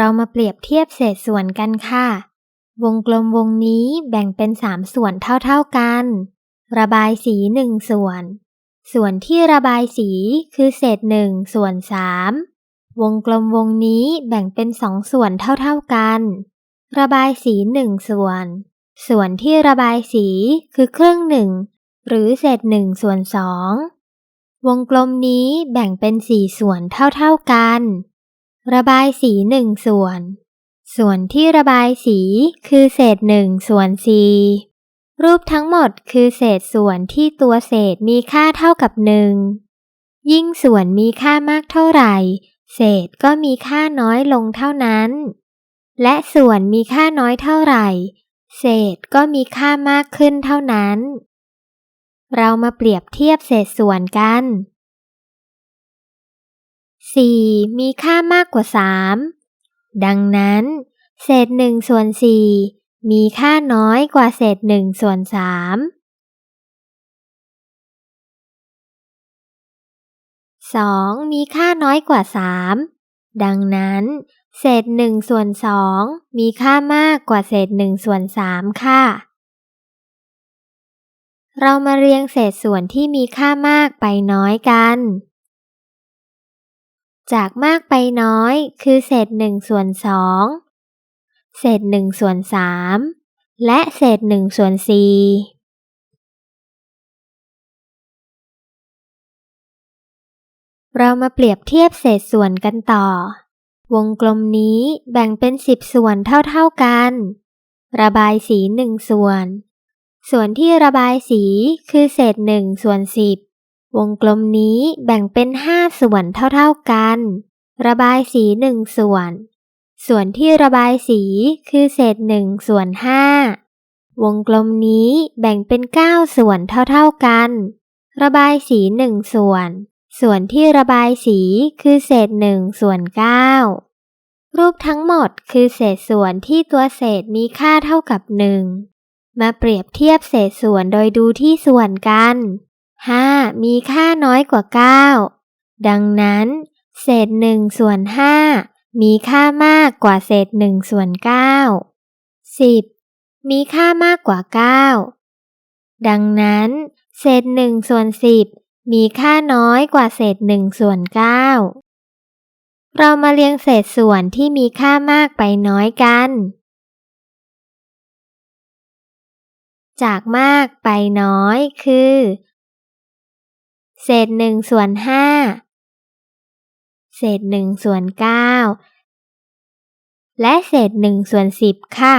เรามาเปรียบเทียบเศษส่วนกันค่ะ วงกลมวงนี้แบ่งเป็นสามส่วนเท่าๆกัน ระบายสีหนึ่งส่วน ส่วนที่ระบายสีคือเศษหนึ่งส่วนสามวงกลมวงนี้แบ่งเป็นสองส่วนเท่าๆกัน ระบายสีหนึ่งส่วน ส่วนที่ระบายสีคือครึ่งหนึ่งหรือเศษหนึ่งส่วนสองวงกลมนี้แบ่งเป็นสี่ส่วนเท่าๆกัน ระบายสีหนึ่งส่วน ส่วนที่ระบายสีคือเศษหนึ่งส่วนสี่รูปทั้งหมดคือเศษส่วนที่ตัวเศษมีค่าเท่ากับหนึ่งยิ่งส่วนมีค่ามากเท่าไหร่ เศษก็มีค่าน้อยลงเท่านั้น และส่วนมีค่าน้อยเท่าไหร่ เศษก็มีค่ามากขึ้นเท่านั้น เรามาเปรียบเทียบเศษส่วนกัน 4 มีค่ามากกว่า 3 ดังนั้น เศษ1ส่วน4มีค่าน้อยกว่าเศษ1ส่วน3 2 มีค่าน้อยกว่า 3 ดังนั้น เศษ1ส่วน2มีค่ามากกว่าเศษ1ส่วน3ค่ะ เรามาเรียงเศษส่วนที่มีค่ามากไปน้อยกัน จากมากไปน้อยคือเศษ1ส่วน2เศษ1ส่วน3และเศษ1ส่วน4เรามาเปรียบเทียบเศษส่วนกันต่อ วงกลมนี้แบ่งเป็นสิบส่วนเท่าๆกัน ระบายสีหนึ่งส่วน ส่วนที่ระบายสีคือเศษหนึ่งส่วนสิบ วงกลมนี้แบ่งเป็นห้าส่วนเท่าๆกัน ระบายสีหนึ่งส่วน ส่วนที่ระบายสีคือเศษหนึ่งส่วนห้าวงกลมนี้แบ่งเป็นเก้าส่วนเท่าๆกัน ระบายสีหนึ่งส่วน ส่วนที่ระบายสีคือเศษหนึ่งส่วนเก้ารูปทั้งหมดคือเศษส่วนที่ตัวเศษมีค่าเท่ากับหนึ่งมาเปรียบเทียบเศษส่วนโดยดูที่ส่วนกัน 5 มีค่าน้อยกว่า 9 ดังนั้น เศษหนึ่งส่วน5มีค่ามากกว่าเศษหนึ่งส่วน9 10 มีค่ามากกว่า 9 ดังนั้น เศษหนึ่งส่วน10 มีค่าน้อยกว่าเศษหนึ่งส่วนเก้าเรามาเรียงเศษส่วนที่มีค่ามากไปน้อยกัน จากมากไปน้อยคือ เศษหนึ่งส่วนห้าเศษหนึ่งส่วนเก้าและเศษหนึ่งส่วนสิบค่ะ